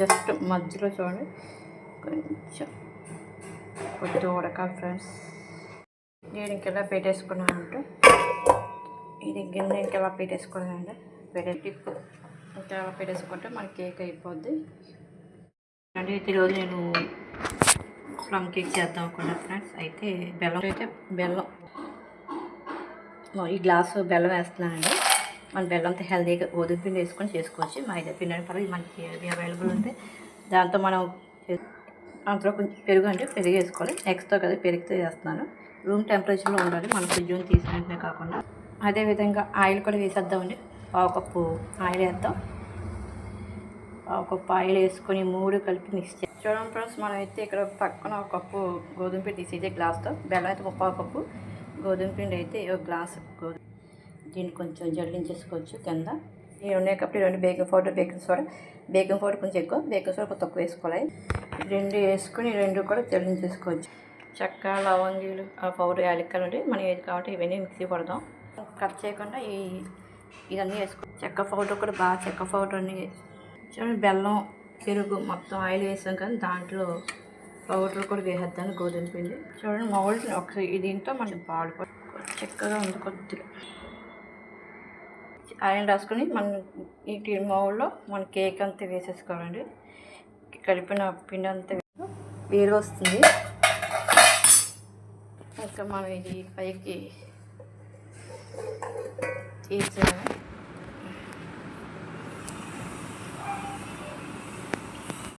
Just మధ్యలో చూడండి. కొంచెం కొద్దిగా ఉడకాలి ఫ్రెండ్స్. నేను ఇంకెలా పెట్టేసుకున్నానంటే ఇది గిన్నె ఇంకెలా పెట్టేసుకున్నానండి పెట్టే ఇంకా ఇంకెలా పెట్టేసుకుంటే మన కేక్ అయిపోద్ది. అంటే ఈరోజు నేను ప్లమ్ కేక్ చేద్దాం అనుకున్నా ఫ్రెండ్స్. అయితే బెల్లం అయితే బెల్లం. ఈ గ్లాసు బెల్లం వేస్తున్నానండి. మన బెల్లంతో హెల్తీగా గోధుమ పిండి వేసుకొని చేసుకోవచ్చు. మైదా పిండి అని పర్లేదు మనకి ఏది అవైలబుల్ ఉంటే. దాంతో మనం అందులో కొంచెం పెరుగు అంటే పెరుగు వేసుకోవాలి. ఎగ్స్తో కదా పెరుగుతో వేస్తున్నాను. రూమ్ టెంపరేచర్లో ఉండాలి. మన ఫ్రిడ్జ్ నుంచి తీసిన వెంటనే కాకుండా. అదేవిధంగా ఆయిల్ కూడా వేసేద్దామండి. పావు కప్పు ఆయిల్ వేద్దాం. పావు కప్పు ఆయిల్ వేసుకొని మూడు కలిపి మిక్స్ చేయాలి చూడండి ఫ్రెండ్స్ మనం అయితే ఇక్కడ పక్కన ఒక కప్పు గోధుమ పిండి తీసేది గ్లాస్తో. బెల్లం అయితే ముప్పావు కప్పు గోధుమ పిండి అయితే ఒక గ్లాస్ గోధుమ దీన్ని కొంచెం జల్లించేసుకోవచ్చు కింద. నేను రెండు కాబట్టి రెండు baking powder baking soda. Baking powder కొంచెం ఎక్కువ బేకింగ్ సోడా కొంచెం తక్కువ వేసుకోవాలి. రెండు వేసుకుని రెండు కూడా జల్లించేసుకోవచ్చు. చెక్క లవంగీలు ఆ పౌడర్ యాలక్కలు ఉంటే మనం ఏది కాబట్టి ఇవన్నీ మిక్సీ పడదాం కట్ చేయకుండా ఈ ఇవన్నీ వేసుకో చెక్క పౌడర్ కూడా బాగా చెక్క పౌడర్ అన్ని చూడండి బెల్లం పెరుగు మొత్తం ఆయిల్ వేసాం కానీ దాంట్లో పౌడర్ కూడా వేసేద్దాను గోధుమ పిండి. చూడండి మౌల్డ్ ఒకసారి దీంతో మనం పాడుకో చక్కగా ఉంది కొద్దిగా. ఆయిల్ రాసుకొని మనం ఈ టీ మౌల్లో మన కేక్ అంతా వేసేసుకోవాలండి. కలిపిన పిండి అంతా వేరు వస్తుంది. ఇంకా మనం ఇది పైకి తీసేయాలి.